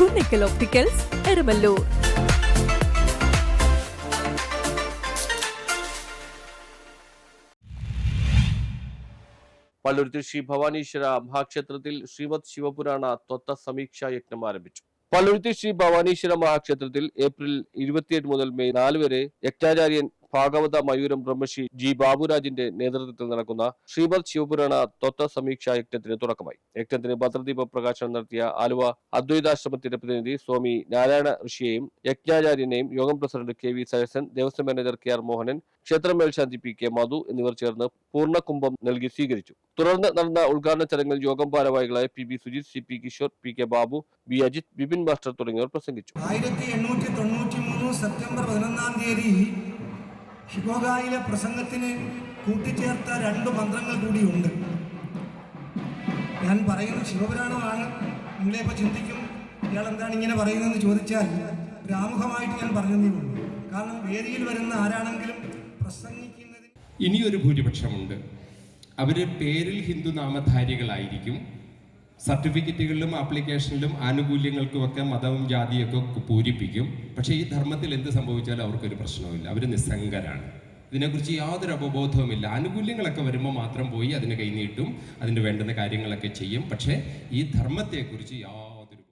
Kunnickal opticals Erumalloor Palluruthy Sree Bhavaneeswara മഹാക്ഷേത്രത്തിൽ ശ്രീമത് ശിവപുരാണ ത്വത്ത സമീക്ഷാ യജ്ഞം ആരംഭിച്ചു. പള്ളുരുത്തി ശ്രീ ഭവാനീശ്വര മഹാക്ഷേത്രത്തിൽ ഏപ്രിൽ ഇരുപത്തിയെട്ട് മുതൽ മെയ് നാല് വരെ യജ്ഞാചാര്യൻ ഭാഗവത മയൂരം ബ്രഹ്മശ്രീ ജി ബാബുരാജിന്റെ നേതൃത്വത്തിൽ നടക്കുന്ന ശ്രീമദ് ശിവപുരാണ തൊത്ത സമീക്ഷാ യജ്ഞത്തിന് തുടക്കമായി. യജ്ഞത്തിന് ഭദ്രദീപ പ്രകാശനം നടത്തിയ ആലുവ അദ്വൈതാശ്രമത്തിന്റെ പ്രതിനിധി സ്വാമി നാരായണ ഋഷിയെയും യജ്ഞാചാര്യനെയും യോഗം president K V Sarasan Devaswom manager K R Mohanan ക്ഷേത്ര മേൽശാന്തി പി കെ മധു എന്നിവർ ചേർന്ന് പൂർണകുംഭം നൽകി സ്വീകരിച്ചു. തുടർന്ന് നടന്ന ഉദ്ഘാടന ചടങ്ങിൽ യോഗം ഭാരവാഹികളായ P B Sujith C P Kishore P K Babu B Ajith Bipin master തുടങ്ങിയവർ പ്രസംഗിച്ചു. ആയിരത്തി സെപ്റ്റംബർ പതിനൊന്നാം തീയതി ഷിക്കോഗായിലെ പ്രസംഗത്തിന് കൂട്ടിച്ചേർത്ത രണ്ട് മന്ത്രങ്ങൾ കൂടിയുണ്ട് ഞാൻ പറയുന്നത് ശിവപുരാണമാണ്. നിങ്ങളിപ്പോൾ ചിന്തിക്കും ഇയാൾ എന്താണ് ഇങ്ങനെ പറയുന്നതെന്ന് ചോദിച്ചാൽ ഗ്രാമുഖമായിട്ട് ഞാൻ പറഞ്ഞതേ ഉള്ളൂ. കാരണം വേദിയിൽ വരുന്ന ആരാണെങ്കിലും പ്രസംഗിക്കുന്നതിന് ഇനിയൊരു ഭൂരിപക്ഷമുണ്ട്. അവർ പേരിൽ ഹിന്ദു നാമധാരികളായിരിക്കും സർട്ടിഫിക്കറ്റുകളിലും ആപ്ലിക്കേഷനിലും ആനുകൂല്യങ്ങൾക്കുമൊക്കെ മതവും ജാതിയൊക്കെ പൂരിപ്പിക്കും. പക്ഷേ ഈ ധർമ്മത്തിൽ എന്ത് സംഭവിച്ചാലും അവർക്കൊരു പ്രശ്നവുമില്ല. അവർ നിസ്സംഗരാണ്. ഇതിനെക്കുറിച്ച് യാതൊരു അപബോധവുമില്ല ആനുകൂല്യങ്ങളൊക്കെ വരുമ്പോൾ മാത്രം പോയി അതിന് കൈനീട്ടും അതിന് വേണ്ടുന്ന കാര്യങ്ങളൊക്കെ ചെയ്യും. പക്ഷേ ഈ ധർമ്മത്തെക്കുറിച്ച് യാതൊരു